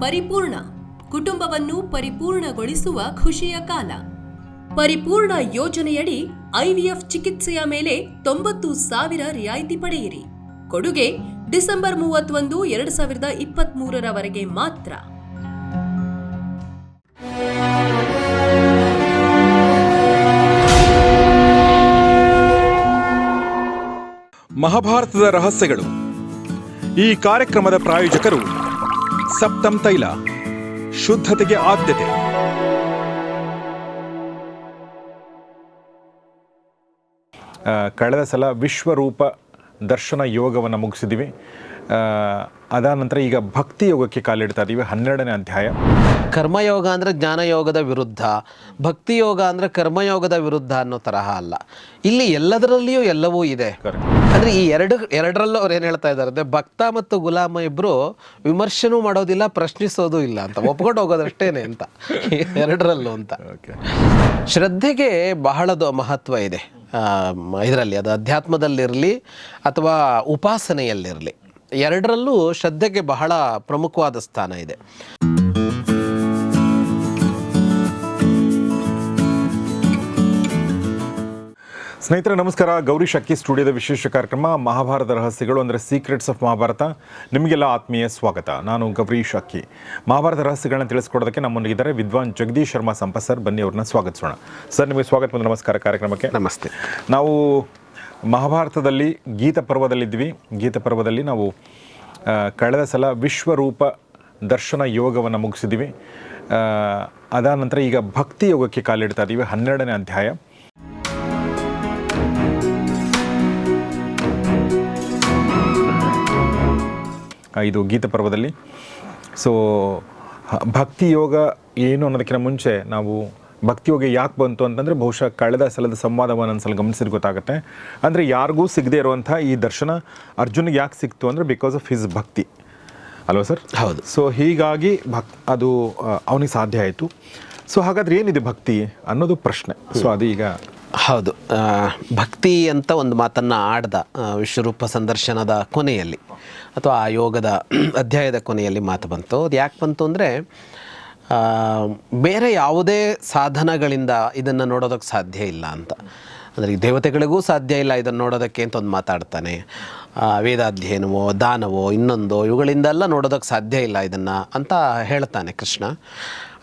ಪರಿಪೂರ್ಣ, ಕುಟುಂಬವನ್ನು ಪರಿಪೂರ್ಣಗೊಳಿಸುವ ಖುಷಿಯ ಕಾಲ. ಪರಿಪೂರ್ಣ ಯೋಜನೆಯಡಿ ಐವಿಎಫ್ ಚಿಕಿತ್ಸೆಯ ಮೇಲೆ ತೊಂಬತ್ತು ಸಾವಿರ ರಿಯಾಯಿತಿ ಪಡೆಯಿರಿ. ಕೊಡುಗೆ ಡಿಸೆಂಬರ್ ಮೂವತ್ತೊಂದು, ಎರಡು ಸಾವಿರದ ಇಪ್ಪತ್ತ್ ಮೂರರವರೆಗೆ ಮಾತ್ರ. ಮಹಾಭಾರತದ ರಹಸ್ಯಗಳು. ಈ ಕಾರ್ಯಕ್ರಮದ ಪ್ರಾಯೋಜಕರು ಸಪ್ತಮ್ ತೈಲ ಶುದ್ಧತೆಗೆ ಆದ್ಯತೆ. ಕಳೆದ ಸಲ ವಿಶ್ವರೂಪ ದರ್ಶನ ಯೋಗವನ್ನು ಮುಗಿಸಿದ್ದೀವಿ ಆ, ಅದಾದ ನಂತರ ಈಗ ಭಕ್ತಿ ಯೋಗಕ್ಕೆ ಕಾಲಿಡ್ತಾ ಇದ್ದೀವಿ ಹನ್ನೆರಡನೇ ಅಧ್ಯಾಯ. ಕರ್ಮಯೋಗ ಅಂದರೆ ಜ್ಞಾನಯೋಗದ ವಿರುದ್ಧ ಭಕ್ತಿ ಯೋಗ ಅಂದರೆ ಕರ್ಮಯೋಗದ ವಿರುದ್ಧ ಅನ್ನೋ ತರಹ ಅಲ್ಲ. ಇಲ್ಲಿ ಎಲ್ಲದರಲ್ಲಿಯೂ ಎಲ್ಲವೂ ಇದೆ. ಅಂದರೆ ಈ ಎರಡು ಎರಡರಲ್ಲೂ ಅವ್ರು ಏನು ಹೇಳ್ತಾ ಇದ್ದಾರೆ ಅಂದರೆ ಭಕ್ತ ಮತ್ತು ಗುಲಾಮ ಇಬ್ಬರು ವಿಮರ್ಶೆನೂ ಮಾಡೋದಿಲ್ಲ ಪ್ರಶ್ನಿಸೋದು ಇಲ್ಲ ಅಂತ. ಒಪ್ಕೊಂಡು ಹೋಗೋದಷ್ಟೇನೆ ಅಂತ. ಎರಡರಲ್ಲೂ ಅಂತ. ಓಕೆ ಶ್ರದ್ಧೆಗೆ ಬಹಳದು ಮಹತ್ವ ಇದೆ. ಇದರಲ್ಲಿ ಅದು ಅಧ್ಯಾತ್ಮದಲ್ಲಿರಲಿ ಅಥವಾ ಉಪಾಸನೆಯಲ್ಲಿರಲಿ. ಎರಡರಲ್ಲೂ ಶ್ರದ್ಧೆಗೆ ಬಹಳ ಪ್ರಮುಖವಾದ ಸ್ಥಾನ ಇದೆ. ಸ್ನೇಹಿತರೆ ನಮಸ್ಕಾರ. ಗೌರಿ ಶಕ್ಕಿ ಸ್ಟುಡಿಯೋದ ವಿಶೇಷ ಕಾರ್ಯಕ್ರಮ ಮಹಾಭಾರತ ರಹಸ್ಯಗಳು ಅಂದರೆ ಸೀಕ್ರೆಟ್ಸ್ ಆಫ್ ಮಹಾಭಾರತ. ನಿಮಗೆಲ್ಲ ಆತ್ಮೀಯ ಸ್ವಾಗತ. ನಾನು ಗೌರಿ ಶಕ್ಕಿ ಮಹಾಭಾರತ ರಹಸ್ಯಗಳನ್ನ ತಿಳಿಸ್ಕೊಡೋದಕ್ಕೆ ನಮ್ಮೊಂದಿಗಿದ್ದಾರೆ ವಿದ್ವಾನ್ ಜಗದೀಶ್ ಶರ್ಮಾ ಸಂಪತ್ ಸರ್. ಬನ್ನಿ ಅವ್ರನ್ನ ಸ್ವಾಗತಿಸೋಣ. ಸರ್ ನಿಮಗೆ ಸ್ವಾಗತ ಮತ್ತು ನಮಸ್ಕಾರ ಕಾರ್ಯಕ್ರಮಕ್ಕೆ. ನಮಸ್ತೆ. ನಾವು ಮಹಾಭಾರತದಲ್ಲಿ ಗೀತ ಪರ್ವದಲ್ಲಿದ್ವಿ ಗೀತ ಪರ್ವದಲ್ಲಿ ನಾವು ಕಳೆದ ಸಲ ವಿಶ್ವರೂಪ ದರ್ಶನ ಯೋಗವನ್ನು ಮುಗಿಸಿದ್ವಿ ಅದಾದ ನಂತರ ಈಗ ಭಕ್ತಿ ಯೋಗಕ್ಕೆ ಕಾಲಿಡ್ತಾ ಇದ್ದೀವಿ. ಹನ್ನೆರಡನೇ ಅಧ್ಯಾಯ. ಇದು ಗೀತ ಪರ್ವದಲ್ಲಿ. ಸೊ ಭಕ್ತಿ ಯೋಗ ಏನು ಅನ್ನೋದಕ್ಕಿಂತ ಮುಂಚೆ ನಾವು ಭಕ್ತಿ ಯೋಗ ಯಾಕೆ ಬಂತು ಅಂತಂದರೆ ಬಹುಶಃ ಕಳೆದ ಸಲದ ಸಂವಾದವನ್ನು ಒಂದ್ಸಲ ಗಮನಿಸಿದ್ರೆ ಗೊತ್ತಾಗುತ್ತೆ. ಅಂದರೆ ಯಾರಿಗೂ ಸಿಗದೇ ಇರುವಂಥ ಈ ದರ್ಶನ ಅರ್ಜುನಿಗೆ ಯಾಕೆ ಸಿಕ್ತು ಅಂದರೆ ಬಿಕಾಸ್ ಆಫ್ ಹಿಸ್ ಭಕ್ತಿ. ಅಲ್ವಾ ಸರ್? ಹೌದು. ಸೊ ಹೀಗಾಗಿ ಭಕ್ ಅದು ಅವನಿಗೆ ಸಾಧ್ಯ ಆಯಿತು. ಸೊ ಹಾಗಾದ್ರೆ ಏನಿದೆ ಭಕ್ತಿ ಅನ್ನೋದು ಪ್ರಶ್ನೆ. ಸೊ ಅದು ಈಗ ಹೌದು. ಭಕ್ತಿ ಅಂತ ಒಂದು ಮಾತನ್ನು ಆಡ್ದ ವಿಶ್ವರೂಪ ಸಂದರ್ಶನದ ಕೊನೆಯಲ್ಲಿ ಅಥವಾ ಆ ಯೋಗದ ಅಧ್ಯಾಯದ ಕೊನೆಯಲ್ಲಿ ಮಾತು ಬಂತು. ಅದು ಯಾಕೆ ಬಂತು ಅಂದರೆ ಬೇರೆ ಯಾವುದೇ ಸಾಧನಗಳಿಂದ ಇದನ್ನು ನೋಡೋದಕ್ಕೆ ಸಾಧ್ಯ ಇಲ್ಲ ಅಂತ. ಅಂದರೆ ದೇವತೆಗಳಿಗೂ ಸಾಧ್ಯ ಇಲ್ಲ ಇದನ್ನು ನೋಡೋದಕ್ಕೆ ಅಂತ ಒಂದು ಮಾತಾಡ್ತಾನೆ. ವೇದಾಧ್ಯಯನವೋ, ದಾನವೋ, ಇನ್ನೊಂದೋ, ಇವುಗಳಿಂದೆಲ್ಲ ನೋಡೋದಕ್ಕೆ ಸಾಧ್ಯ ಇಲ್ಲ ಇದನ್ನು ಅಂತ ಹೇಳ್ತಾನೆ ಕೃಷ್ಣ.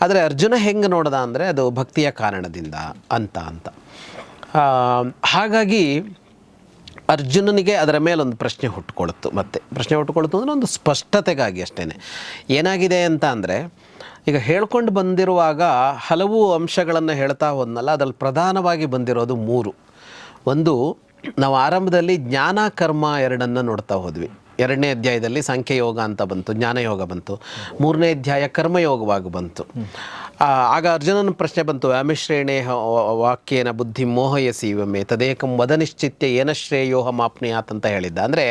ಆದರೆ ಅರ್ಜುನ ಹೆಂಗೆ ನೋಡ್ದ ಅಂದರೆ ಅದು ಭಕ್ತಿಯ ಕಾರಣದಿಂದ ಅಂತ ಅಂತ. ಹಾಗಾಗಿ ಅರ್ಜುನನಿಗೆ ಅದರ ಮೇಲೊಂದು ಪ್ರಶ್ನೆ ಹುಟ್ಟುಕೊಳ್ತು ಮತ್ತೆ. ಪ್ರಶ್ನೆ ಹುಟ್ಟುಕೊಳ್ತು ಅಂದರೆ ಒಂದು ಸ್ಪಷ್ಟತೆಗಾಗಿ ಅಷ್ಟೇ ಏನಾಗಿದೆ ಅಂತ ಅಂದರೆ, ಈಗ ಹೇಳ್ಕೊಂಡು ಬಂದಿರುವಾಗ ಹಲವು ಅಂಶಗಳನ್ನು ಹೇಳ್ತಾ ಹೋದ್ನಲ್ಲ, ಅದರಲ್ಲಿ ಪ್ರಧಾನವಾಗಿ ಬಂದಿರೋದು ಮೂರು. ಒಂದು, ನಾವು ಆರಂಭದಲ್ಲಿ ಜ್ಞಾನ, ಕರ್ಮ ಎರಡನ್ನು ನೋಡ್ತಾ ಹೋದ್ವಿ. ಎರಡನೇ ಅಧ್ಯಾಯದಲ್ಲಿ ಸಂಖ್ಯೆಯೋಗ ಅಂತ ಬಂತು, ಜ್ಞಾನಯೋಗ ಬಂತು. ಮೂರನೇ ಅಧ್ಯಾಯ ಕರ್ಮಯೋಗವಾಗಿ ಬಂತು. ಆಗ ಅರ್ಜುನನ ಪ್ರಶ್ನೆ ಬಂತು ವ್ಯಾಮಿಶ್ರೇಣೇ ವಾಕ್ಯೇನ ಬುದ್ಧಿ ಮೋಹಯಸಿ ಒಮ್ಮೆ ತದೇಕಂ ವದನಿಶ್ಚಿತ್ಯ ಏನ ಶ್ರೇಯೋಹ ಮಾಪ್ನಿಯಾತ್ ಅಂತ ಹೇಳಿದ್ದ. ಅಂದರೆ,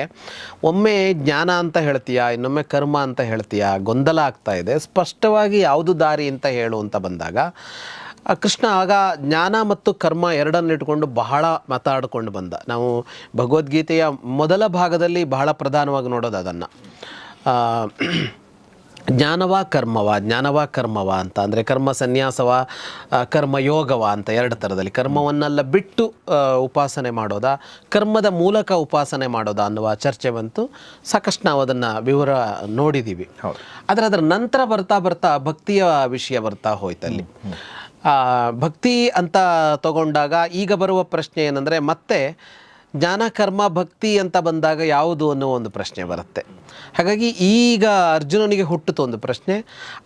ಒಮ್ಮೆ ಜ್ಞಾನ ಅಂತ ಹೇಳ್ತೀಯಾ, ಇನ್ನೊಮ್ಮೆ ಕರ್ಮ ಅಂತ ಹೇಳ್ತೀಯಾ, ಗೊಂದಲ ಆಗ್ತಾ ಇದೆ, ಸ್ಪಷ್ಟವಾಗಿ ಯಾವುದು ದಾರಿ ಅಂತ ಹೇಳು ಅಂತ ಬಂದಾಗ ಕೃಷ್ಣ ಆಗ ಜ್ಞಾನ ಮತ್ತು ಕರ್ಮ ಎರಡನ್ನು ಇಟ್ಕೊಂಡು ಬಹಳ ಮಾತಾಡಿಕೊಂಡು ಬಂದ. ನಾವು ಭಗವದ್ಗೀತೆಯ ಮೊದಲ ಭಾಗದಲ್ಲಿ ಬಹಳ ಪ್ರಧಾನವಾಗಿ ನೋಡೋದು ಅದನ್ನು. ಜ್ಞಾನವ ಕರ್ಮವ ಜ್ಞಾನವ ಕರ್ಮವ ಅಂತ. ಅಂದರೆ ಕರ್ಮ ಸನ್ಯಾಸವ ಕರ್ಮಯೋಗವ ಕರ್ಮ ಯೋಗವ ಅಂತ ಎರಡು ಥರದಲ್ಲಿ ಕರ್ಮವನ್ನೆಲ್ಲ ಬಿಟ್ಟು ಉಪಾಸನೆ ಮಾಡೋದಾ? ಕರ್ಮದ ಮೂಲಕ ಉಪಾಸನೆ ಮಾಡೋದಾ ಅನ್ನುವ ಚರ್ಚೆ ಬಂತು. ಸಾಕಷ್ಟು ನಾವು ಅದನ್ನು ವಿವರ ನೋಡಿದ್ದೀವಿ ಆದರೆ ಅದರ ನಂತರ ಬರ್ತಾ ಬರ್ತಾ ಭಕ್ತಿಯ ವಿಷಯ ಬರ್ತಾ ಹೋಯ್ತಲ್ಲಿ ಭಕ್ತಿ ಅಂತ ತಗೊಂಡಾಗ ಈಗ ಬರುವ ಪ್ರಶ್ನೆ ಏನಂದರೆ ಮತ್ತೆ ಜ್ಞಾನ, ಕರ್ಮ, ಭಕ್ತಿ ಅಂತ ಬಂದಾಗ ಯಾವುದು ಅನ್ನೋ ಒಂದು ಪ್ರಶ್ನೆ ಬರುತ್ತೆ. ಹಾಗಾಗಿ ಈಗ ಅರ್ಜುನನಿಗೆ ಹುಟ್ಟಿತು ಒಂದು ಪ್ರಶ್ನೆ.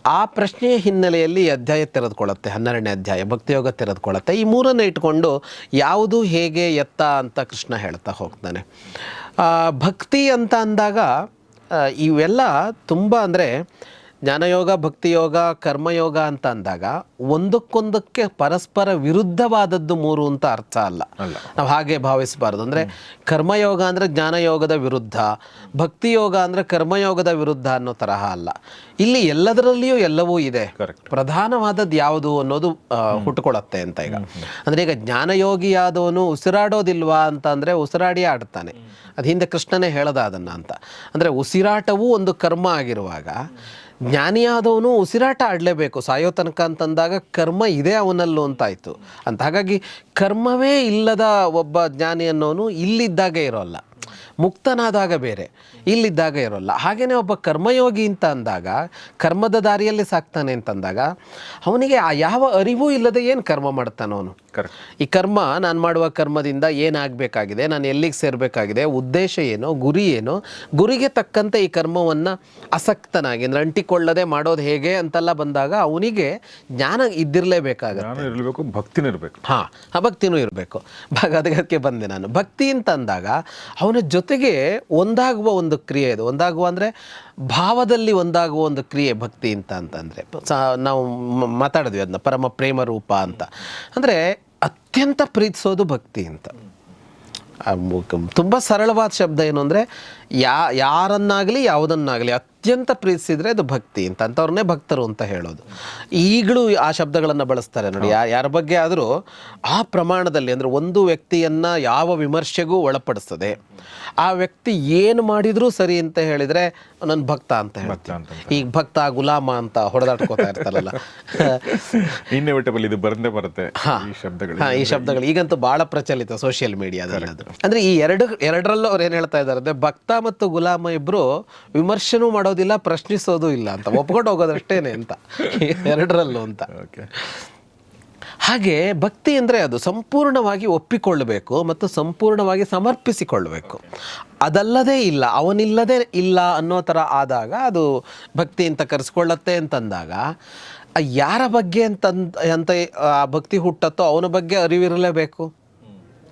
ಆ ಪ್ರಶ್ನೆಯ ಹಿನ್ನೆಲೆಯಲ್ಲಿ ಅಧ್ಯಾಯ ತೆರೆದುಕೊಳ್ಳುತ್ತೆ, ಹನ್ನೆರಡನೇ ಅಧ್ಯಾಯ, ಭಕ್ತಿಯೋಗ ತೆರೆದುಕೊಳ್ಳುತ್ತೆ. ಈ ಮೂರನ್ನು ಇಟ್ಕೊಂಡು ಯಾವುದು ಹೇಗೆ ಎತ್ತ ಅಂತ ಕೃಷ್ಣ ಹೇಳ್ತಾ ಹೋಗ್ತಾನೆ. ಭಕ್ತಿ ಅಂತ ಅಂದಾಗ ಇವೆಲ್ಲ ತುಂಬ ಅಂದರೆ ಜ್ಞಾನಯೋಗ ಭಕ್ತಿಯೋಗ ಕರ್ಮಯೋಗ ಅಂತ ಅಂದಾಗ ಒಂದಕ್ಕೊಂದಕ್ಕೆ ಪರಸ್ಪರ ವಿರುದ್ಧವಾದದ್ದು ಮೂರು ಅಂತ ಅರ್ಥ ಅಲ್ಲ. ನಾವು ಹಾಗೆ ಭಾವಿಸಬಾರ್ದು. ಅಂದರೆ ಕರ್ಮಯೋಗ ಅಂದರೆ ಜ್ಞಾನಯೋಗದ ವಿರುದ್ಧ ಭಕ್ತಿಯೋಗ ಅಂದರೆ ಕರ್ಮಯೋಗದ ವಿರುದ್ಧ ಅನ್ನೋ ತರಹ ಅಲ್ಲ. ಇಲ್ಲಿ ಎಲ್ಲದರಲ್ಲಿಯೂ ಎಲ್ಲವೂ ಇದೆ. ಪ್ರಧಾನವಾದದ್ದು ಯಾವುದು ಅನ್ನೋದು ಹುಟ್ಟುಕೊಳ್ಳುತ್ತೆ ಅಂತ ಈಗ. ಅಂದರೆ ಈಗ ಜ್ಞಾನಯೋಗಿಯಾದವನು ಉಸಿರಾಡೋದಿಲ್ವಾ ಅಂತ ಅಂದರೆ ಉಸಿರಾಡಿ ಆಡ್ತಾನೆ. ಅದು ಹಿಂದೆ ಕೃಷ್ಣನೇ ಹೇಳದ ಅದನ್ನು ಅಂತ. ಅಂದರೆ ಉಸಿರಾಟವೂ ಒಂದು ಕರ್ಮ ಆಗಿರುವಾಗ ಜ್ಞಾನಿಯಾದವನು ಉಸಿರಾಟ ಆಡಲೇಬೇಕು. ಸಾಯೋ ತನಕ ಅಂತಂದಾಗ ಕರ್ಮ ಇದೆ ಅವನಲ್ಲೂ ಅಂತಾಯಿತು. ಅಂತ ಹಾಗಾಗಿ ಕರ್ಮವೇ ಇಲ್ಲದ ಒಬ್ಬ ಜ್ಞಾನಿ ಅನ್ನೋನು ಇಲ್ಲಿದ್ದಾಗೆ ಇರೋಲ್ಲ. ಮುಕ್ತನಾದಾಗ ಬೇರೆ ಇಲ್ಲಿದ್ದಾಗ ಇರೋಲ್ಲ. ಹಾಗೆಯೇ ಒಬ್ಬ ಕರ್ಮಯೋಗಿ ಅಂತ ಅಂದಾಗ ಕರ್ಮದ ದಾರಿಯಲ್ಲಿ ಸಾಕ್ತಾನೆ ಅಂತಂದಾಗ ಅವನಿಗೆ ಆ ಯಾವ ಅರಿವು ಇಲ್ಲದೆ ಏನು ಕರ್ಮ ಮಾಡ್ತಾನೆ ಅವನು? ಈ ಕರ್ಮ ನಾನು ಮಾಡುವ ಕರ್ಮದಿಂದ ಏನಾಗಬೇಕಾಗಿದೆ ನಾನು ಎಲ್ಲಿಗೆ ಸೇರಬೇಕಾಗಿದೆ ಉದ್ದೇಶ ಏನು ಗುರಿ ಏನು ಗುರಿಗೆ ತಕ್ಕಂತೆ ಈ ಕರ್ಮವನ್ನು ಅಸಕ್ತನಾಗಿ ಅಂದರೆ ಅಂಟಿಕೊಳ್ಳದೆ ಮಾಡೋದು ಹೇಗೆ ಅಂತೆಲ್ಲ ಬಂದಾಗ ಅವನಿಗೆ ಜ್ಞಾನ ಇದ್ದಿರಲೇಬೇಕಾಗುತ್ತೆ. ಇರಬೇಕು ಭಕ್ತಿನೂ ಇರಬೇಕು. ಹಾಂ ಆ ಭಕ್ತಿನೂ ಇರಬೇಕು. ಅದಕ್ಕೆ ಬಂದೆ ನಾನು. ಭಕ್ತಿ ಅಂತ ಅಂದಾಗ ಅವನ ಜೊತೆಗೆ ಒಂದಾಗುವ ಒಂದು ಕ್ರಿಯೆ ಇದು. ಒಂದಾಗುವ ಅಂದರೆ ಭಾವದಲ್ಲಿ ಒಂದಾಗುವ ಒಂದು ಕ್ರಿಯೆ ಭಕ್ತಿ ಅಂತ ಅಂತಂದರೆ. ನಾವು ಮಾತಾಡಿದ್ವಿ ಅದನ್ನ, ಪರಮ ಪ್ರೇಮ ರೂಪ ಅಂತ. ಅಂದರೆ ಅತ್ಯಂತ ಪ್ರೀತಿಸೋದು ಭಕ್ತಿ ಅಂತ. ತುಂಬ ಸರಳವಾದ ಶಬ್ದ ಏನು ಅಂದರೆ ಯಾ, ಯಾರನ್ನಾಗಲಿ, ಯಾವುದನ್ನಾಗಲಿ ಅತ್ಯಂತ ಪ್ರೀತಿಸಿದ್ರೆ ಅದು ಭಕ್ತಿ ಅಂತ ಅಂಥವ್ರನ್ನೇ ಭಕ್ತರು ಅಂತ ಹೇಳೋದು. ಈಗಲೂ ಆ ಶಬ್ದಗಳನ್ನು ಬಳಸ್ತಾರೆ ನೋಡಿ ಯಾರ ಬಗ್ಗೆ ಆದರೂ ಆ ಪ್ರಮಾಣದಲ್ಲಿ ಅಂದರೆ ಒಂದು ವ್ಯಕ್ತಿಯನ್ನು ಯಾವ ವಿಮರ್ಶೆಗೂ ಒಳಪಡಿಸ್ತದೆ. ಆ ವ್ಯಕ್ತಿ ಏನು ಮಾಡಿದರೂ ಸರಿ ಅಂತ ಹೇಳಿದರೆ ನನ್ನ ಭಕ್ತ ಅಂತ ಹೇಳ್ತಾರೆ. ಈಗ ಭಕ್ತ ಗುಲಾಮ ಅಂತ ಹೊಡೆದಾಡ್ಕೋತಾ ಇರ್ತಾರಲ್ಲ. ಇದು ಬರಂದೇ ಬರುತ್ತೆ ಈ ಶಬ್ದಗಳು. ಹಾ ಈ ಶಬ್ದಗಳು. ಈಗಂತೂ ಬಹಳ ಪ್ರಚಲಿತ ಸೋಷಿಯಲ್ ಮೀಡಿಯಾದಲ್ಲಿ ಅದು. ಅಂದ್ರೆ ಈ ಎರಡು ಎರಡರಲ್ಲೂ ಅವ್ರು ಏನು ಹೇಳ್ತಾ ಇದ್ದಾರೆ ಅಂದ್ರೆ ಭಕ್ತ ಮತ್ತು ಗುಲಾಮ ಇಬ್ರು ವಿಮರ್ಶನೂ ಮಾಡೋದಿಲ್ಲ ಪ್ರಶ್ನಿಸೋದು ಇಲ್ಲ ಅಂತ. ಒಪ್ಕೊಂಡು ಹೋಗೋದಷ್ಟೇನೆ ಅಂತ. ಎರಡರಲ್ಲೂ ಅಂತ. ಓಕೆ ಹಾಗೆ ಭಕ್ತಿ ಅಂದರೆ ಅದು ಸಂಪೂರ್ಣವಾಗಿ ಒಪ್ಪಿಕೊಳ್ಳಬೇಕು ಮತ್ತು ಸಂಪೂರ್ಣವಾಗಿ ಸಮರ್ಪಿಸಿಕೊಳ್ಳಬೇಕು. ಅದಲ್ಲದೆ ಇಲ್ಲ ಅವನಿಲ್ಲದೆ ಇಲ್ಲ ಅನ್ನೋ ಥರ ಆದಾಗ ಅದು ಭಕ್ತಿ ಅಂತ ಕರೆಸ್ಕೊಳ್ಳತ್ತೆ ಅಂತಂದಾಗ ಯಾರ ಬಗ್ಗೆ ಅಂತ ಅಂತ ಆ ಭಕ್ತಿ ಹುಟ್ಟತ್ತೋ ಅವನ ಬಗ್ಗೆ ಅರಿವಿರಲೇಬೇಕು.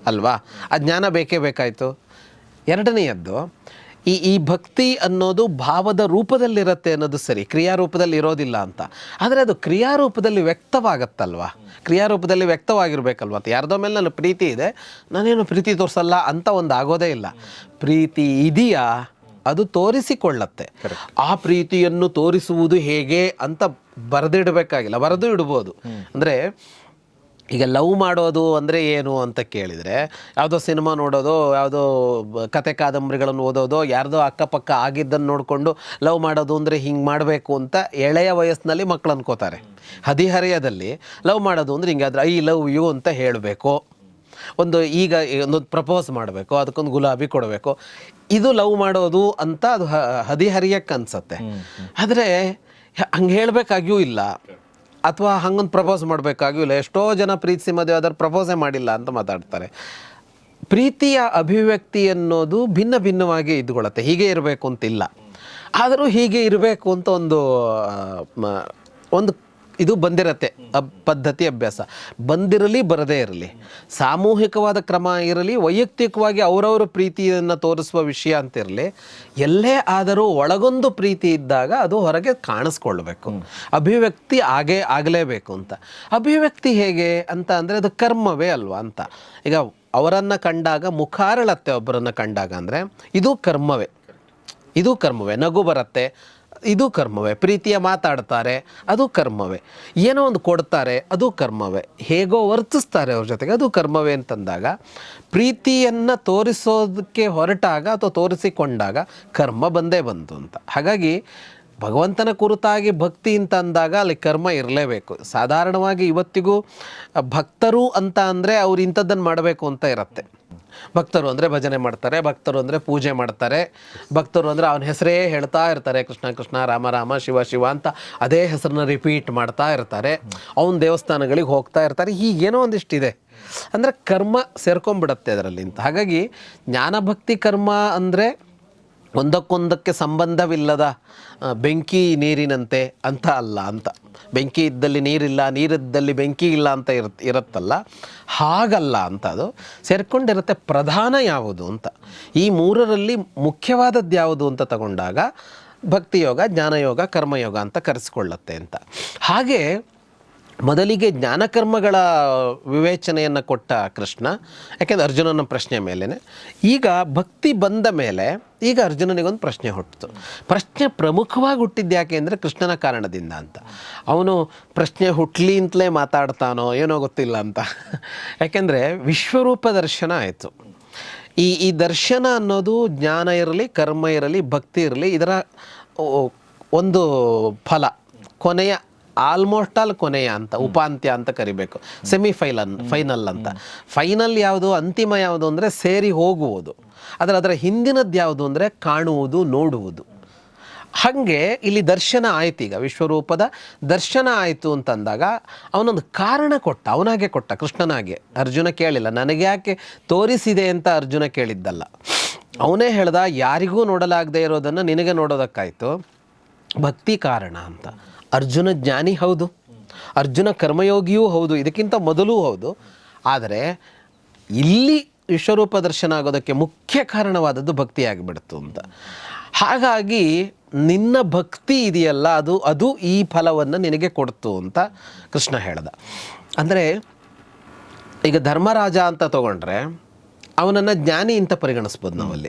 ಅಲ್ವಾ? ಆ ಜ್ಞಾನ ಬೇಕೇ ಬೇಕಾಯಿತು. ಎರಡನೆಯದ್ದು ಈ ಈ ಭಕ್ತಿ ಅನ್ನೋದು ಭಾವದ ರೂಪದಲ್ಲಿರುತ್ತೆ ಅನ್ನೋದು ಸರಿ ಕ್ರಿಯಾರೂಪದಲ್ಲಿ ಇರೋದಿಲ್ಲ ಅಂತ. ಆದರೆ ಅದು ಕ್ರಿಯಾರೂಪದಲ್ಲಿ ವ್ಯಕ್ತವಾಗತ್ತಲ್ವಾ? ಕ್ರಿಯಾರೂಪದಲ್ಲಿ ವ್ಯಕ್ತವಾಗಿರ್ಬೇಕಲ್ವ? ಅಂತ ಯಾರ್ದೋ ಮೇಲೆ ನನ್ನ ಪ್ರೀತಿ ಇದೆ ನಾನೇನು ಪ್ರೀತಿ ತೋರಿಸಲ್ಲ ಅಂತ ಒಂದು ಆಗೋದೇ ಇಲ್ಲ. ಪ್ರೀತಿ ಇದೆಯಾ? ಅದು ತೋರಿಸಿಕೊಳ್ಳತ್ತೆ. ಆ ಪ್ರೀತಿಯನ್ನು ತೋರಿಸುವುದು ಹೇಗೆ ಅಂತ ಬರೆದಿಡಬೇಕಾಗಿಲ್ಲ ಬರೆದು ಇಡ್ಬೋದು. ಅಂದರೆ ಈಗ ಲವ್ ಮಾಡೋದು ಅಂದರೆ ಏನು ಅಂತ ಕೇಳಿದರೆ ಯಾವುದೋ ಸಿನಿಮಾ ನೋಡೋದು ಯಾವುದೋ ಕತೆ ಕಾದಂಬರಿಗಳನ್ನು ಓದೋದು ಯಾರ್ದೋ ಅಕ್ಕಪಕ್ಕ ಆಗಿದ್ದನ್ನು ನೋಡಿಕೊಂಡು ಲವ್ ಮಾಡೋದು ಅಂದರೆ ಹಿಂಗೆ ಮಾಡಬೇಕು ಅಂತ ಎಳೆಯ ವಯಸ್ಸಿನಲ್ಲಿ ಮಕ್ಕಳು ಅನ್ಕೋತಾರೆ ಹದಿಹರೆಯದಲ್ಲಿ ಲವ್ ಮಾಡೋದು ಅಂದರೆ ಹಿಂಗಾದ್ರೆ ಐ ಲವ್ ಯು ಅಂತ ಹೇಳಬೇಕು. ಒಂದು ಈಗ ಒಂದು ಪ್ರಪೋಸ್ ಮಾಡಬೇಕು ಅದಕ್ಕೊಂದು ಗುಲಾಬಿ ಕೊಡಬೇಕು. ಇದು ಲವ್ ಮಾಡೋದು ಅಂತ ಅದು ಹದಿಹರಿಯಕ್ಕೆ ಅನ್ಸತ್ತೆ. ಆದರೆ ಹಂಗೆ ಹೇಳಬೇಕಾಗಿಯೂ ಇಲ್ಲ. ಅಥವಾ ಹಂಗೊಂದು ಪ್ರಪೋಸ್ ಮಾಡಬೇಕಾಗಿಲ್ಲ. ಎಷ್ಟೋ ಜನ ಪ್ರೀತಿಸಿ ಮದುವೆ ಆದ್ರೆ ಪ್ರಪೋಸೇ ಮಾಡಿಲ್ಲ ಅಂತ ಮಾತಾಡ್ತಾರೆ. ಪ್ರೀತಿಯ ಅಭಿವ್ಯಕ್ತಿ ಅನ್ನೋದು ಭಿನ್ನ ಭಿನ್ನವಾಗಿ ಇದ್ಕೊಳ್ಳುತ್ತೆ. ಹೀಗೆ ಇರಬೇಕು ಅಂತಿಲ್ಲ. ಆದರೂ ಹೀಗೆ ಇರಬೇಕು ಅಂತ ಒಂದು ಒಂದು ಇದು ಬಂದಿರತ್ತೆ ಪದ್ಧತಿ ಅಭ್ಯಾಸ. ಬಂದಿರಲಿ, ಬರದೇ ಇರಲಿ. ಸಾಮೂಹಿಕವಾದ ಕ್ರಮ ಇರಲಿ, ವೈಯಕ್ತಿಕವಾಗಿ ಅವರವರ ಪ್ರೀತಿಯನ್ನು ತೋರಿಸುವ ವಿಷಯ ಅಂತ ಇರಲಿ ಎಲ್ಲೇ ಆದರೂ ಒಳಗೊಂದು ಪ್ರೀತಿ ಇದ್ದಾಗ ಅದು ಹೊರಗೆ ಕಾಣಿಸ್ಕೊಳ್ಬೇಕು. ಅಭಿವ್ಯಕ್ತಿ ಆಗೇ ಆಗಲೇಬೇಕು ಅಂತ. ಅಭಿವ್ಯಕ್ತಿ ಹೇಗೆ ಅಂತ ಅಂದರೆ ಅದು ಕರ್ಮವೇ ಅಲ್ವಾ ಅಂತ. ಈಗ ಅವರನ್ನು ಕಂಡಾಗ, ಮುಖಾರಳತ್ತೆ ಒಬ್ಬರನ್ನು ಕಂಡಾಗ ಅಂದರೆ, ಇದು ಕರ್ಮವೇ. ಇದು ಕರ್ಮವೇ. ನಗು ಬರುತ್ತೆ. ಇದು ಕರ್ಮವೇ. ಪ್ರೀತಿಯ ಮಾತಾಡ್ತಾರೆ, ಅದು ಕರ್ಮವೇ. ಏನೋ ಒಂದು ಕೊಡ್ತಾರೆ, ಅದು ಕರ್ಮವೇ. ಹೇಗೋ ವರ್ತಿಸ್ತಾರೆ ಅವ್ರ ಜೊತೆಗೆ, ಅದು ಕರ್ಮವೇ ಅಂತಂದಾಗ, ಪ್ರೀತಿಯನ್ನು ತೋರಿಸೋದಕ್ಕೆ ಹೊರಟಾಗ ಅಥವಾ ತೋರಿಸಿಕೊಂಡಾಗ ಕರ್ಮ ಬಂದೇ ಬಂತು ಅಂತ. ಹಾಗಾಗಿ, ಭಗವಂತನ ಕುರಿತಾಗಿ ಭಕ್ತಿ ಅಂತ ಅಂದಾಗ ಅಲ್ಲಿ ಕರ್ಮ ಇರಲೇಬೇಕು. ಸಾಧಾರಣವಾಗಿ ಇವತ್ತಿಗೂ ಭಕ್ತರು ಅಂತ ಅಂದರೆ ಅವ್ರು ಇಂಥದ್ದನ್ನು ಮಾಡಬೇಕು ಅಂತ ಇರುತ್ತೆ. ಭಕ್ತರು ಅಂದರೆ ಭಜನೆ ಮಾಡ್ತಾರೆ, ಭಕ್ತರು ಅಂದರೆ ಪೂಜೆ ಮಾಡ್ತಾರೆ, ಭಕ್ತರು ಅಂದರೆ ಅವನ ಹೆಸರೇ ಹೇಳ್ತಾ ಇರ್ತಾರೆ, ಕೃಷ್ಣ ಕೃಷ್ಣ ರಾಮ ರಾಮ ಶಿವ ಶಿವ ಅಂತ ಅದೇ ಹೆಸರನ್ನ ರಿಪೀಟ್ ಮಾಡ್ತಾ ಇರ್ತಾರೆ. ಅವನ ದೇವಸ್ಥಾನಗಳಿಗೆ ಹೋಗ್ತಾ ಇರ್ತಾರೆ. ಹೀಗೇನೋ ಒಂದಿಷ್ಟಿದೆ. ಅಂದರೆ ಕರ್ಮ ಸೇರ್ಕೊಂಡ್ಬಿಡತ್ತೆ ಅದರಲ್ಲಿ ಅಂತ. ಹಾಗಾಗಿ ಜ್ಞಾನಭಕ್ತಿ ಕರ್ಮ ಅಂದರೆ ಒಂದಕ್ಕೊಂದಕ್ಕೆ ಸಂಬಂಧವಿಲ್ಲದ ಬೆಂಕಿ ನೀರಿನಂತೆ ಅಂತ ಅಲ್ಲ ಅಂತ. ಬೆಂಕಿ ಇದ್ದಲ್ಲಿ ನೀರಿಲ್ಲ, ನೀರಿದ್ದಲ್ಲಿ ಬೆಂಕಿ ಇಲ್ಲ ಅಂತ ಇರ್, ಇರುತ್ತಲ್ಲ. ಹಾಗಲ್ಲ ಅಂತ ಅದು. ಸೇರ್ಕೊಂಡಿರುತ್ತೆ ಪ್ರಧಾನ ಯಾವುದು ಅಂತ. ಈ ಮೂರರಲ್ಲಿ ಮುಖ್ಯವಾದದ್ದು ಯಾವುದು ಅಂತ ತಗೊಂಡಾಗ ಭಕ್ತಿಯೋಗ, ಜ್ಞಾನಯೋಗ, ಕರ್ಮಯೋಗ ಅಂತ ಕರೆಸಿಕೊಳ್ಳುತ್ತೆ ಅಂತ. ಹಾಗೆ ಮೊದಲಿಗೆ ಜ್ಞಾನಕರ್ಮಗಳ ವಿವೇಚನೆಯನ್ನು ಕೊಟ್ಟ ಕೃಷ್ಣ, ಯಾಕೆಂದರೆ ಅರ್ಜುನನ ಪ್ರಶ್ನೆ ಮೇಲೇ ಈಗ ಭಕ್ತಿ ಬಂದ ಮೇಲೆ ಈಗ ಅರ್ಜುನನಿಗೊಂದು ಪ್ರಶ್ನೆ ಹುಟ್ಟಿತು ಪ್ರಶ್ನೆ ಪ್ರಮುಖವಾಗಿ ಹುಟ್ಟಿದ್ದು ಯಾಕೆ ಅಂದರೆ ಕೃಷ್ಣನ ಕಾರಣದಿಂದ ಅಂತ. ಅವನು ಪ್ರಶ್ನೆ ಹುಟ್ಲಿ ಅಂತಲೇ ಮಾತಾಡ್ತಾನೋ ಏನೋ ಗೊತ್ತಿಲ್ಲ ಅಂತ. ಯಾಕೆಂದರೆ ವಿಶ್ವರೂಪ ದರ್ಶನ ಆಯಿತು. ಈ ಈ ದರ್ಶನ ಅನ್ನೋದು ಜ್ಞಾನ ಇರಲಿ, ಕರ್ಮ ಇರಲಿ, ಭಕ್ತಿ ಇರಲಿ, ಇದರ ಒಂದು ಫಲ, ಕೊನೆಯ ಆಲ್ಮೋಸ್ಟ್ ಆಲ್ ಕೊನೆಯ ಅಂತ ಉಪಾಂತ್ಯ ಅಂತ ಕರಿಬೇಕು. ಸೆಮಿಫೈನಲ್ ಫೈನಲ್ ಅಂತ. ಫೈನಲ್ ಯಾವುದು ಅಂತಿಮ ಯಾವುದು ಅಂದರೆ ಸೇರಿ ಹೋಗುವುದು. ಆದರೆ ಅದರ ಹಿಂದಿನದ್ದು ಯಾವುದು ಅಂದರೆ ಕಾಣುವುದು ನೋಡುವುದು. ಹಾಗೆ ಇಲ್ಲಿ ದರ್ಶನ ಆಯ್ತು ಈಗ ವಿಶ್ವರೂಪದ ದರ್ಶನ ಆಯಿತು ಅಂತಂದಾಗ ಅವನೊಂದು ಕಾರಣ ಕೊಟ್ಟ ಅವನಾಗೆ ಕೊಟ್ಟ ಕೃಷ್ಣನಾಗೆ. ಅರ್ಜುನ ಕೇಳಿಲ್ಲ ನನಗೆ ಯಾಕೆ ತೋರಿಸಿದೆ ಅಂತ ಅರ್ಜುನ ಕೇಳಿದ್ದಲ್ಲ. ಅವನೇ ಹೇಳ್ದ ಯಾರಿಗೂ ನೋಡಲಾಗದೆ ಇರೋದನ್ನು ನಿನಗೆ ನೋಡೋದಕ್ಕಾಯ್ತು. ಭಕ್ತಿ ಕಾರಣ ಅಂತ. ಅರ್ಜುನ ಜ್ಞಾನಿ ಹೌದು. ಅರ್ಜುನ ಕರ್ಮಯೋಗಿಯೂ ಹೌದು. ಇದಕ್ಕಿಂತ ಮೊದಲೂ ಹೌದು. ಆದರೆ ಇಲ್ಲಿ ವಿಶ್ವರೂಪ ದರ್ಶನ ಆಗೋದಕ್ಕೆ ಮುಖ್ಯ ಕಾರಣವಾದದ್ದು ಭಕ್ತಿಯಾಗಿಬಿಡ್ತು ಅಂತ. ಹಾಗಾಗಿ ನಿನ್ನ ಭಕ್ತಿ ಇದೆಯಲ್ಲ, ಅದು ಅದು ಈ ಫಲವನ್ನು ನಿನಗೆ ಕೊಡ್ತು ಅಂತ ಕೃಷ್ಣ ಹೇಳ್ದ. ಅಂದರೆ ಈಗ ಧರ್ಮರಾಜ ಅಂತ ತಗೊಂಡ್ರೆ ಅವನನ್ನ ಜ್ಞಾನಿ ಅಂತ ಪರಿಗಣಿಸ್ಬೋದು ನಾವಲ್ಲಿ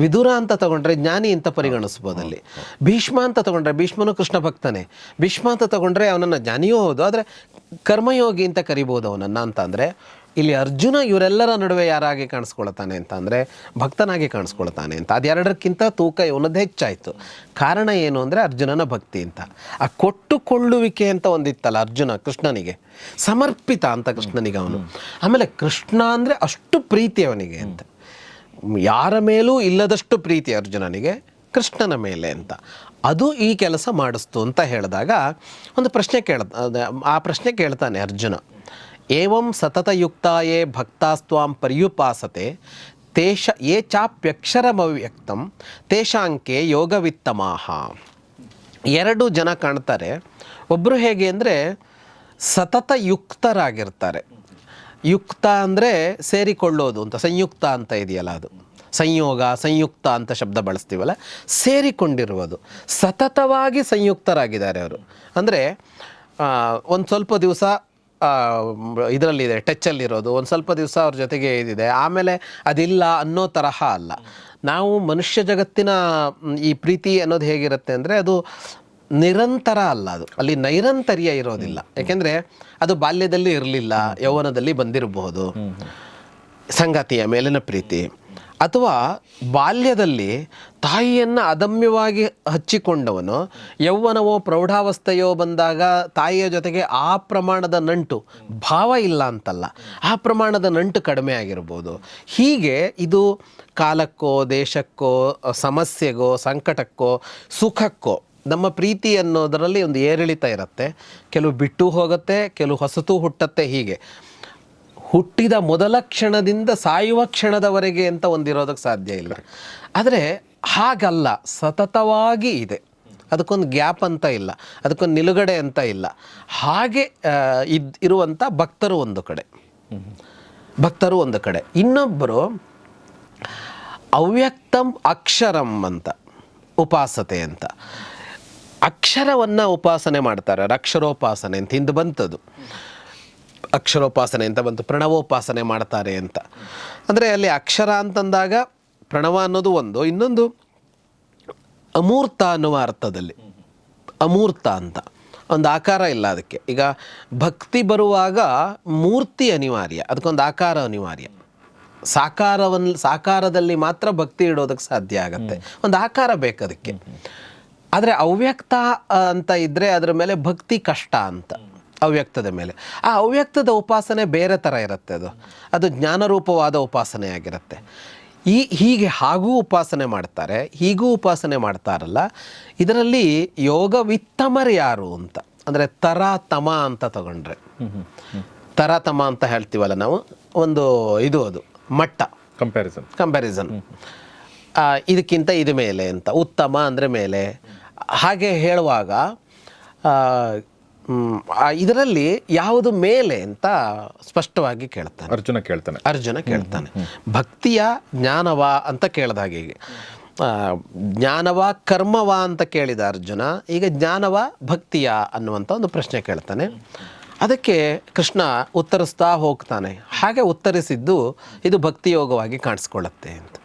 ವಿದುರ ಅಂತ ತಗೊಂಡ್ರೆ ಜ್ಞಾನಿ ಅಂತ ಪರಿಗಣಿಸ್ಬೋದು ಅಲ್ಲಿ. ಭೀಷ್ಮ ಅಂತ ತಗೊಂಡ್ರೆ ಭೀಷ್ಮನು ಕೃಷ್ಣ ಭಕ್ತನೇ. ಭೀಷ್ಮ ಅಂತ ತಗೊಂಡ್ರೆ ಅವನನ್ನ ಜ್ಞಾನಿಯೂ ಹೌದು ಆದರೆ ಕರ್ಮಯೋಗಿ ಅಂತ ಕರಿಬೋದು ಅವನನ್ನ ಅಂತ ಅಂದರೆ ಇಲ್ಲಿ ಅರ್ಜುನ ಇವರೆಲ್ಲರ ನಡುವೆ ಯಾರಾಗಿ ಕಾಣಿಸ್ಕೊಳ್ತಾನೆ ಅಂತ ಅಂದರೆ ಭಕ್ತನಾಗಿ ಕಾಣಿಸ್ಕೊಳ್ತಾನೆ ಅಂತ. ಅದೆರಡಕ್ಕಿಂತ ತೂಕ ಇವನದ್ದು ಹೆಚ್ಚಾಯಿತು. ಕಾರಣ ಏನು ಅಂದರೆ ಅರ್ಜುನನ ಭಕ್ತಿ ಅಂತ. ಆ ಕೊಟ್ಟುಕೊಳ್ಳುವಿಕೆ ಅಂತ ಒಂದಿತ್ತಲ್ಲ ಅರ್ಜುನ ಕೃಷ್ಣನಿಗೆ. ಸಮರ್ಪಿತ ಅಂತ ಕೃಷ್ಣನಿಗೆ ಅವನು. ಆಮೇಲೆ ಕೃಷ್ಣ ಅಂದರೆ ಅಷ್ಟು ಪ್ರೀತಿ ಅವನಿಗೆ ಅಂತ. ಯಾರ ಮೇಲೂ ಇಲ್ಲದಷ್ಟು ಪ್ರೀತಿ ಅರ್ಜುನನಿಗೆ, ಕೃಷ್ಣನ ಮೇಲೆ ಅಂತ. ಅದು ಈ ಕೆಲಸ ಮಾಡಿಸ್ತು ಅಂತ ಹೇಳಿದಾಗ ಒಂದು ಪ್ರಶ್ನೆ ಕೇಳ ಆ ಪ್ರಶ್ನೆ ಕೇಳ್ತಾನೆ ಅರ್ಜುನ. ಏವಂ ಸತತಯುಕ್ತಾಯೇ ಭಕ್ತಾಸ್ತ್ವಾಂ ಪರ್ಯುಪಾಸತೆ, ತೇಷ ಯೇ ಚಾಪ್ಯಕ್ಷರಮವ್ಯಕ್ತಂ, ತೇಷಾಂಕೆ ಯೋಗವಿತ್ತಮಾಹ. ಎರಡು ಜನ ಕಾಣ್ತಾರೆ. ಒಬ್ಬರು ಹೇಗೆ ಅಂದರೆ ಸತತ ಯುಕ್ತರಾಗಿರ್ತಾರೆ ಯುಕ್ತ ಅಂದರೆ ಸೇರಿಕೊಳ್ಳೋದು ಅಂತ, ಸಂಯುಕ್ತ ಅಂತ ಇದೆಯಲ್ಲ ಅದು. ಸಂಯೋಗ, ಸಂಯುಕ್ತ ಅಂತ ಶಬ್ದ ಬಳಸ್ತೀವಲ್ಲ, ಸೇರಿಕೊಂಡಿರುವುದು. ಸತತವಾಗಿ ಸಂಯುಕ್ತರಾಗಿದ್ದಾರೆ ಅವರು. ಅಂದರೆ ಒಂದು ಸ್ವಲ್ಪ ದಿವಸ ಇದರಲ್ಲಿದೆ ಟಚ್ಚಲ್ಲಿರೋದು ಒಂದು ಸ್ವಲ್ಪ ದಿವಸ ಅವ್ರ ಜೊತೆಗೆ ಇದಿದೆ. ಆಮೇಲೆ ಅದಿಲ್ಲ ಅನ್ನೋ ತರಹ ಅಲ್ಲ. ನಾವು ಮನುಷ್ಯ ಜಗತ್ತಿನ ಈ ಪ್ರೀತಿ ಅನ್ನೋದು ಹೇಗಿರುತ್ತೆ ಅಂದರೆ ಅದು ನಿರಂತರ ಅಲ್ಲ ಅದು. ಅಲ್ಲಿ ನೈರಂತರ್ಯ ಇರೋದಿಲ್ಲ. ಯಾಕೆಂದರೆ ಅದು ಬಾಲ್ಯದಲ್ಲಿ ಇರಲಿಲ್ಲ ಯೌವನದಲ್ಲಿ ಬಂದಿರಬಹುದು. ಸಂಗಾತಿಯ ಮೇಲಿನ ಪ್ರೀತಿ. ಅಥವಾ ಬಾಲ್ಯದಲ್ಲಿ ತಾಯಿಯನ್ನು ಅದಮ್ಯವಾಗಿ ಹಚ್ಚಿಕೊಂಡವನು, ಯೌವನವೋ ಪ್ರೌಢಾವಸ್ಥೆಯೋ ಬಂದಾಗ ತಾಯಿಯ ಜೊತೆಗೆ ಆ ಪ್ರಮಾಣದ ನಂಟು ಭಾವ ಇಲ್ಲ ಅಂತಲ್ಲ, ಆ ಪ್ರಮಾಣದ ನಂಟು ಕಡಿಮೆ ಆಗಿರ್ಬೋದು. ಹೀಗೆ ಇದು ಕಾಲಕ್ಕೋ, ದೇಶಕ್ಕೋ, ಸಮಸ್ಯೆಗೋ, ಸಂಕಟಕ್ಕೋ, ಸುಖಕ್ಕೋ, ನಮ್ಮ ಪ್ರೀತಿ ಅನ್ನೋದರಲ್ಲಿ ಒಂದು ಏರಿಳಿತ ಇರುತ್ತೆ. ಕೆಲವು ಬಿಟ್ಟು ಹೋಗುತ್ತೆ, ಕೆಲವು ಹೊಸತು ಹುಟ್ಟತ್ತೆ ಹೀಗೆ. ಹುಟ್ಟಿದ ಮೊದಲ ಕ್ಷಣದಿಂದ ಸಾಯುವ ಕ್ಷಣದವರೆಗೆ ಅಂತ ಒಂದಿರೋದಕ್ಕೆ ಸಾಧ್ಯ ಇಲ್ಲ. ಆದರೆ ಹಾಗಲ್ಲ ಸತತವಾಗಿ ಇದೆ. ಅದಕ್ಕೊಂದು ಗ್ಯಾಪ್ ಅಂತ ಇಲ್ಲ ಅದಕ್ಕೊಂದು ನಿಲುಗಡೆ ಅಂತ ಇಲ್ಲ. ಹಾಗೆ ಇದ್ ಇರುವಂಥ ಭಕ್ತರು ಒಂದು ಕಡೆ. ಭಕ್ತರು ಒಂದು ಕಡೆ. ಇನ್ನೊಬ್ಬರು ಅವ್ಯಕ್ತಂ ಅಕ್ಷರಂ ಅಂತ ಉಪಾಸತೆ ಅಂತ. ಅಕ್ಷರವನ್ನು ಉಪಾಸನೆ ಮಾಡ್ತಾರೆ ಅಕ್ಷರೋಪಾಸನೆ ಅಂತ ಹಿಂದೆ ಬಂತದು. ಅಕ್ಷರೋಪಾಸನೆ ಅಂತ ಬಂತು ಪ್ರಣವೋಪಾಸನೆ ಮಾಡ್ತಾರೆ ಅಂತ. ಅಂದರೆ ಅಲ್ಲಿ ಅಕ್ಷರ ಅಂತಂದಾಗ ಪ್ರಣವ ಅನ್ನೋದು ಒಂದು ಇನ್ನೊಂದು ಅಮೂರ್ತ ಅನ್ನುವ ಅರ್ಥದಲ್ಲಿ. ಅಮೂರ್ತ ಅಂತ. ಒಂದು ಆಕಾರ ಇಲ್ಲ ಅದಕ್ಕೆ. ಈಗ ಭಕ್ತಿ ಬರುವಾಗ ಮೂರ್ತಿ ಅನಿವಾರ್ಯ ಅದಕ್ಕೊಂದು ಆಕಾರ ಅನಿವಾರ್ಯ. ಸಾಕಾರವನ್ನು ಸಾಕಾರದಲ್ಲಿ ಮಾತ್ರ ಭಕ್ತಿ ಇಡೋದಕ್ಕೆ ಸಾಧ್ಯ ಆಗುತ್ತೆ. ಒಂದು ಆಕಾರ ಬೇಕು ಅದಕ್ಕೆ. ಆದರೆ ಅವ್ಯಕ್ತ ಅಂತ ಇದ್ದರೆ ಅದರ ಮೇಲೆ ಭಕ್ತಿ ಕಷ್ಟ ಅಂತ. ಅವ್ಯಕ್ತದ ಮೇಲೆ. ಆ ಅವ್ಯಕ್ತದ ಉಪಾಸನೆ ಬೇರೆ ಥರ ಇರುತ್ತೆ ಅದು. ಅದು ಜ್ಞಾನರೂಪವಾದ ಉಪಾಸನೆ ಆಗಿರುತ್ತೆ. ಈ ಹೀಗೆ ಹಾಗೂ ಉಪಾಸನೆ ಮಾಡ್ತಾರೆ ಹೀಗೂ ಉಪಾಸನೆ ಮಾಡ್ತಾರಲ್ಲ ಇದರಲ್ಲಿ ಯೋಗ ವಿತ್ತಮರು ಯಾರು ಅಂತ. ಅಂದರೆ ತರ ತಮ ಅಂತ ತಗೊಂಡ್ರೆ. ತರ ತಮ ಅಂತ ಹೇಳ್ತೀವಲ್ಲ ನಾವು? ಒಂದು ಇದು ಅದು ಮಟ್ಟ. ಕಂಪ್ಯಾರಿಸನ್ ಕಂಪ್ಯಾರಿಸನ್ ಇದಕ್ಕಿಂತ ಇದು ಮೇಲೆ ಅಂತ. ಉತ್ತಮ ಅಂದರೆ ಮೇಲೆ. ಹಾಗೆ ಹೇಳುವಾಗ ಇದರಲ್ಲಿ ಯಾವುದು ಮೇಲೆ ಅಂತ ಸ್ಪಷ್ಟವಾಗಿ ಕೇಳ್ತಾನೆ. ಅರ್ಜುನ ಕೇಳ್ತಾನೆ. ಅರ್ಜುನ ಕೇಳ್ತಾನೆ. ಭಕ್ತಿಯ ಜ್ಞಾನವಾ ಅಂತ ಕೇಳಿದಾಗ ಈಗ ಜ್ಞಾನವ ಕರ್ಮವ ಅಂತ ಕೇಳಿದ ಅರ್ಜುನ ಈಗ ಜ್ಞಾನವ ಭಕ್ತಿಯ ಅನ್ನುವಂಥ ಒಂದು ಪ್ರಶ್ನೆ ಕೇಳ್ತಾನೆ. ಅದಕ್ಕೆ ಕೃಷ್ಣ ಉತ್ತರಿಸ್ತಾ ಹೋಗ್ತಾನೆ. ಹಾಗೆ ಉತ್ತರಿಸಿದ್ದು ಇದು ಭಕ್ತಿಯೋಗವಾಗಿ ಕಾಣಿಸ್ಕೊಳ್ಳುತ್ತೆ ಅಂತ.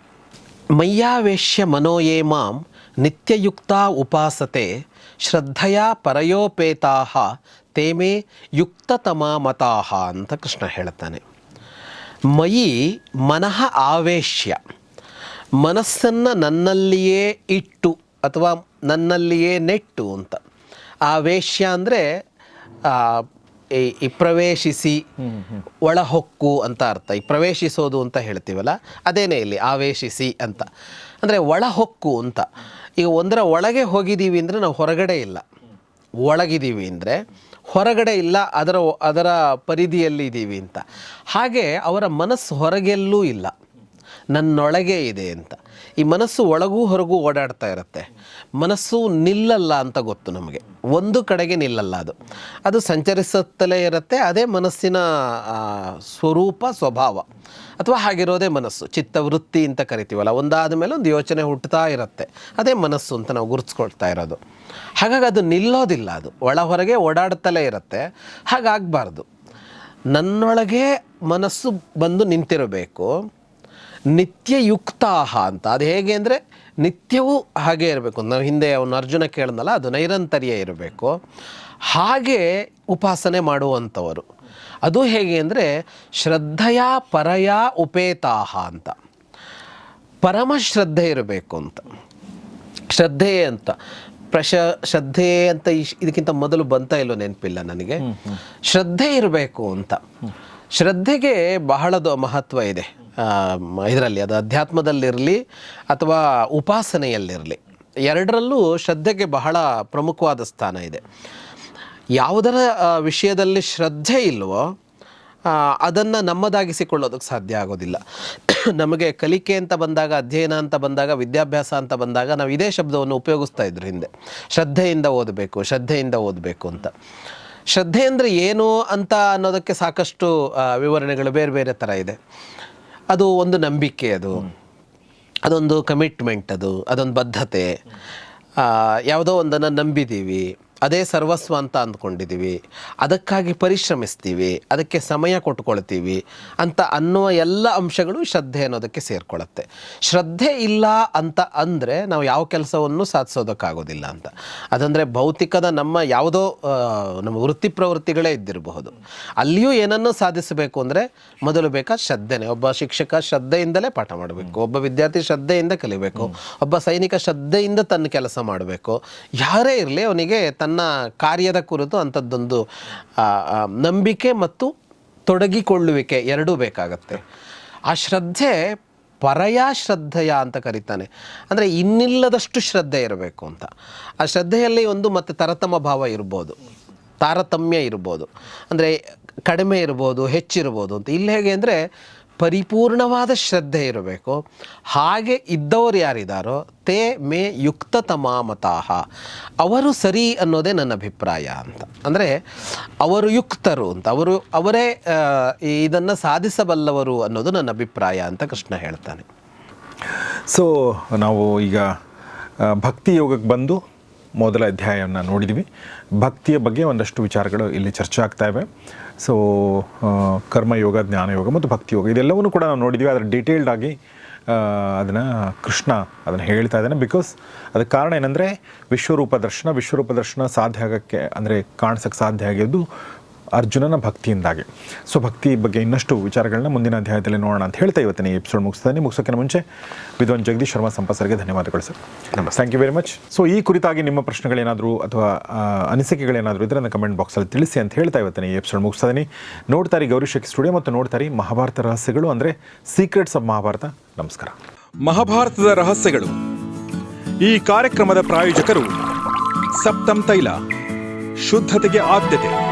ಮಯ್ಯಾವೇಶ್ಯ ಮನೋಯೇ ಮಾಂ ನಿತ್ಯಯುಕ್ತ ಉಪಾಸತೆ ಶ್ರದ್ಧೆಯ ಪರಯೋಪೇತಾಹ, ತೇಮೇ ಯುಕ್ತತಮ ಮತಾಹ ಅಂತ ಕೃಷ್ಣ ಹೇಳ್ತಾನೆ. ಮಯಿ ಮನಃ ಆವೇಶ್ಯ. ಮನಸ್ಸನ್ನು ನನ್ನಲ್ಲಿಯೇ ಇಟ್ಟು ಅಥವಾ ನನ್ನಲ್ಲಿಯೇ ನೆಟ್ಟು ಅಂತ. ಆವೇಶ್ಯ ವೇಶ್ಯ ಅಂದರೆ ಈ ಪ್ರವೇಶಿಸಿ ಒಳಹೊಕ್ಕು ಅಂತ ಅರ್ಥ. ಈ ಪ್ರವೇಶಿಸೋದು ಅಂತ ಹೇಳ್ತೀವಲ್ಲ ಅದೇನೇ ಇಲ್ಲಿ ಆವೇಶಿಸಿ ಅಂತ. ಅಂದರೆ ಒಳಹೊಕ್ಕು ಅಂತ. ಈಗ ಒಂದರ ಒಳಗೆ ಹೋಗಿದ್ದೀವಿ ಅಂದರೆ ನಾವು ಹೊರಗಡೆ ಇಲ್ಲ. ಒಳಗಿದ್ದೀವಿ ಅಂದರೆ ಹೊರಗಡೆ ಇಲ್ಲ ಅದರ ಅದರ ಪರಿಧಿಯಲ್ಲಿ ಇದ್ದೀವಿ ಅಂತ. ಹಾಗೆ ಅವರ ಮನಸ್ಸು ಹೊರಗೆಲ್ಲೂ ಇಲ್ಲ. ನನ್ನೊಳಗೆ ಇದೆ ಅಂತ. ಈ ಮನಸ್ಸು ಒಳಗೂ ಹೊರಗೂ ಓಡಾಡ್ತಾ ಇರುತ್ತೆ. ಮನಸ್ಸು ನಿಲ್ಲಲ್ಲ ಅಂತ ಗೊತ್ತು ನಮಗೆ. ಒಂದು ಕಡೆಗೆ ನಿಲ್ಲಲ್ಲ ಅದು. ಅದು ಸಂಚರಿಸುತ್ತಲೇ ಇರುತ್ತೆ, ಅದೇ ಮನಸ್ಸಿನ ಸ್ವರೂಪ, ಸ್ವಭಾವ. ಅಥವಾ ಹಾಗಿರೋದೇ ಮನಸ್ಸು. ಚಿತ್ತವೃತ್ತಿ ಅಂತ ಕರಿತೀವಲ್ಲ, ಒಂದಾದ ಮೇಲೆ ಒಂದು ಯೋಚನೆ ಹುಟ್ಟುತ್ತಾ ಇರುತ್ತೆ. ಅದೇ ಮನಸ್ಸು ಅಂತ ನಾವು ಗುರುತಿಸ್ಕೊಳ್ತಾ ಇರೋದು. ಹಾಗಾಗಿ ಅದು ನಿಲ್ಲೋದಿಲ್ಲ ಅದು. ಒಳ ಹೊರಗೆ ಓಡಾಡ್ತಲೇ ಇರುತ್ತೆ. ಹಾಗಾಗಬಾರ್ದು. ನನ್ನೊಳಗೆ ಮನಸ್ಸು ಬಂದು ನಿಂತಿರಬೇಕು. ನಿತ್ಯಯುಕ್ತಾಹ ಅಂತ. ಅದು ಹೇಗೆ ಅಂದರೆ ನಿತ್ಯವೂ ಹಾಗೆ ಇರಬೇಕು. ನಾವು ಹಿಂದೆ ಅವನು ಅರ್ಜುನ ಕೇಳಿದ್ನಲ್ಲ ಅದು ನೈರಂತರ್ಯ ಇರಬೇಕು. ಹಾಗೆ ಉಪಾಸನೆ ಮಾಡುವಂಥವರು. ಅದು ಹೇಗೆ ಅಂದರೆ ಶ್ರದ್ಧೆಯ ಪರಯ ಉಪೇತಾಹ ಅಂತ. ಪರಮ ಶ್ರದ್ಧೆ ಇರಬೇಕು ಅಂತ. ಶ್ರದ್ಧೆ ಅಂತ. ಪ್ರಶ ಶ್ರದ್ಧೆ ಅಂತ ಇದಕ್ಕಿಂತ ಮೊದಲು ಬಂತ ಇಲ್ಲೋ ನೆನಪಿಲ್ಲ ನನಗೆ. ಶ್ರದ್ಧೆ ಇರಬೇಕು ಅಂತ. ಶ್ರದ್ಧೆಗೆ ಬಹಳ ಮಹತ್ವ ಇದೆ. ಇದರಲ್ಲಿ, ಅದು ಅಧ್ಯಾತ್ಮದಲ್ಲಿರಲಿ ಅಥವಾ ಉಪಾಸನೆಯಲ್ಲಿರಲಿ, ಎರಡರಲ್ಲೂ ಶ್ರದ್ಧೆಗೆ ಬಹಳ ಪ್ರಮುಖವಾದ ಸ್ಥಾನ ಇದೆ. ಯಾವುದರ ವಿಷಯದಲ್ಲಿ ಶ್ರದ್ಧೆ ಇಲ್ವೋ ಅದನ್ನು ನಮ್ಮದಾಗಿಸಿಕೊಳ್ಳೋದಕ್ಕೆ ಸಾಧ್ಯ ಆಗೋದಿಲ್ಲ. ನಮಗೆ ಕಲಿಕೆ ಅಂತ ಬಂದಾಗ, ಅಧ್ಯಯನ ಅಂತ ಬಂದಾಗ, ವಿದ್ಯಾಭ್ಯಾಸ ಅಂತ ಬಂದಾಗ ನಾವು ಇದೇ ಶಬ್ದವನ್ನು ಉಪಯೋಗಿಸ್ತಾ ಇದ್ರು ಹಿಂದೆ. ಶ್ರದ್ಧೆಯಿಂದ ಓದಬೇಕು ಶ್ರದ್ಧೆಯಿಂದ ಓದಬೇಕು ಅಂತ. ಶ್ರದ್ಧೆ ಅಂದರೆ ಏನು ಅಂತ ಅನ್ನೋದಕ್ಕೆ ಸಾಕಷ್ಟು ವಿವರಣೆಗಳು ಬೇರೆ ಬೇರೆ ಥರ ಇದೆ. ಅದು ಒಂದು ನಂಬಿಕೆ ಅದು. ಅದೊಂದು ಕಮಿಟ್ಮೆಂಟ್ ಅದು ಅದೊಂದು ಬದ್ಧತೆ. ಯಾವುದೋ ಒಂದನ್ನು ನಂಬಿದ್ದೀವಿ. ಅದೇ ಸರ್ವಸ್ವ ಅಂತ ಅಂದ್ಕೊಂಡಿದ್ದೀವಿ. ಅದಕ್ಕಾಗಿ ಪರಿಶ್ರಮಿಸ್ತೀವಿ. ಅದಕ್ಕೆ ಸಮಯ ಕೊಟ್ಕೊಳ್ತೀವಿ ಅಂತ ಅನ್ನುವ ಎಲ್ಲ ಅಂಶಗಳು ಶ್ರದ್ಧೆ ಅನ್ನೋದಕ್ಕೆ ಸೇರಿಕೊಳ್ಳುತ್ತೆ. ಶ್ರದ್ಧೆ ಇಲ್ಲ ಅಂತ ಅಂದರೆ ನಾವು ಯಾವ ಕೆಲಸವನ್ನು ಸಾಧಿಸೋದಕ್ಕಾಗೋದಿಲ್ಲ ಅಂತ. ಅದಂದರೆ ಭೌತಿಕದ ನಮ್ಮ ಯಾವುದೋ ನಮ್ಮ ವೃತ್ತಿ ಪ್ರವೃತ್ತಿಗಳೇ ಇದ್ದಿರಬಹುದು. ಅಲ್ಲಿಯೂ ಏನನ್ನು ಸಾಧಿಸಬೇಕು ಅಂದರೆ ಮೊದಲು ಬೇಕಾ ಶ್ರದ್ಧೆನೇ. ಒಬ್ಬ ಶಿಕ್ಷಕ ಶ್ರದ್ಧೆಯಿಂದಲೇ ಪಾಠ ಮಾಡಬೇಕು. ಒಬ್ಬ ವಿದ್ಯಾರ್ಥಿ ಶ್ರದ್ಧೆಯಿಂದ ಕಲಿಬೇಕು. ಒಬ್ಬ ಸೈನಿಕ ಶ್ರದ್ಧೆಯಿಂದ ತನ್ನ ಕೆಲಸ ಮಾಡಬೇಕು. ಯಾರೇ ಇರಲಿ ಅವನಿಗೆ ತನ್ನ ಕಾರ್ಯದ ಕುರಿತು ಅಂಥದ್ದೊಂದು ನಂಬಿಕೆ ಮತ್ತು ತೊಡಗಿಕೊಳ್ಳುವಿಕೆ ಎರಡೂ ಬೇಕಾಗತ್ತೆ. ಆ ಶ್ರದ್ಧೆ ಪರಯ ಶ್ರದ್ಧೆಯ ಅಂತ ಕರೀತಾನೆ. ಅಂದರೆ ಇನ್ನಿಲ್ಲದಷ್ಟು ಶ್ರದ್ಧೆ ಇರಬೇಕು ಅಂತ. ಆ ಶ್ರದ್ಧೆಯಲ್ಲಿ ಒಂದು ಮತ್ತು ತರತಮ ಭಾವ ಇರ್ಬೋದು. ತಾರತಮ್ಯ ಇರ್ಬೋದು. ಅಂದರೆ ಕಡಿಮೆ ಇರ್ಬೋದು, ಹೆಚ್ಚಿರ್ಬೋದು ಅಂತ. ಇಲ್ಲಿ ಹೇಗೆ ಅಂದರೆ ಪರಿಪೂರ್ಣವಾದ ಶ್ರದ್ಧೆ ಇರಬೇಕು. ಹಾಗೆ ಇದ್ದವರು ಯಾರಿದ್ದಾರೋ ತೇ ಮೇ ಯುಕ್ತ ತಮಾಮತಾಹ ಅವರು ಸರಿ ಅನ್ನೋದೇ ನನ್ನ ಅಭಿಪ್ರಾಯ ಅಂತ. ಅಂದರೆ ಅವರು ಯುಕ್ತರು ಅಂತ. ಅವರು, ಅವರೇ ಇದನ್ನು ಸಾಧಿಸಬಲ್ಲವರು ಅನ್ನೋದು ನನ್ನ ಅಭಿಪ್ರಾಯ ಅಂತ ಕೃಷ್ಣ ಹೇಳ್ತಾನೆ. ಸೊ ನಾವು ಈಗ ಭಕ್ತಿ ಯೋಗಕ್ಕೆ ಬಂದು ಮೊದಲ ಅಧ್ಯಾಯವನ್ನು ನೋಡಿದ್ವಿ. ಭಕ್ತಿಯ ಬಗ್ಗೆ ಒಂದಷ್ಟು ವಿಚಾರಗಳು ಇಲ್ಲಿ ಚರ್ಚೆ ಆಗ್ತಾ ಇವೆ. ಸೊ ಕರ್ಮಯೋಗ ಜ್ಞಾನಯೋಗ ಮತ್ತು ಭಕ್ತಿ ಯೋಗ ಇದೆಲ್ಲವನ್ನು ಕೂಡ ನಾವು ನೋಡಿದ್ವಿ. ಅದರ ಡೀಟೇಲ್ಡ್ ಆಗಿ ಅದನ್ನು ಕೃಷ್ಣ ಅದನ್ನು ಹೇಳ್ತಾ ಇದ್ದಾನೆ ಬಿಕಾಸ್ ಅದಕ್ಕೆ ಕಾರಣ ಏನಂದರೆ ವಿಶ್ವರೂಪ ದರ್ಶನ ವಿಶ್ವರೂಪ ದರ್ಶನ ಸಾಧ್ಯ ಆಗೋಕ್ಕೆ, ಅಂದರೆ ಕಾಣಿಸೋಕ್ಕೆ ಸಾಧ್ಯ ಆಗಿದ್ದು ಅರ್ಜುನನ ಭಕ್ತಿಯಿಂದಾಗಿ. ಸೊ ಭಕ್ತಿ ಬಗ್ಗೆ ಇನ್ನಷ್ಟು ವಿಚಾರಗಳನ್ನ ಮುಂದಿನ ಅಧ್ಯಾಯದಲ್ಲಿ ನೋಡೋಣ ಅಂತ ಹೇಳ್ತಾ ಇವತ್ತಿನ ಈ ಎಪಿಸೋಡ್ ಮುಗಿಸ್ತಾನೆ ಮುಗಿಸೋಕ್ಕಿಂತ ಮುಂಚೆ ವಿದ್ವಾನ್ ಜಗದೀಶ್ ಶರ್ಮಾ ಸಂಪಸರಿಗೆ ಧನ್ಯವಾದಗಳು sir. Thank you very much so ಈ ಕುರಿತಾಗಿ ನಿಮ್ಮ ಪ್ರಶ್ನೆಗಳೇನಾದರೂ ಅಥವಾ ಅನಿಸಿಕೆಗಳೇನಾದರೂ ಇದ್ದರೆ ನನ್ನ ಕಮೆಂಟ್ ಬಾಕ್ಸಲ್ಲಿ ತಿಳಿಸಿ ಅಂತ ಹೇಳ್ತಾ ಇವತ್ತಿನ ಈ ಎಪಿಸೋಡ್ ಮುಗಿಸ್ತಾನೆ ನೋಡ್ತಾರೆ ಗೌರಿಶಕ್ತಿ ಸ್ಟುಡಿಯೋ ಮತ್ತು ನೋಡ್ತಾರೆ ಮಹಾಭಾರತ ರಹಸ್ಯಗಳು ಅಂದರೆ ಸೀಕ್ರೆಟ್ಸ್ ಆಫ್ ಮಹಾಭಾರತ. ನಮಸ್ಕಾರ. ಮಹಾಭಾರತದ ರಹಸ್ಯಗಳು. ಈ ಕಾರ್ಯಕ್ರಮದ ಪ್ರಾಯೋಜಕರು ಸಪ್ತಂ ತೈಲ ಶುದ್ಧತೆಗೆ ಆದ್ಯತೆ.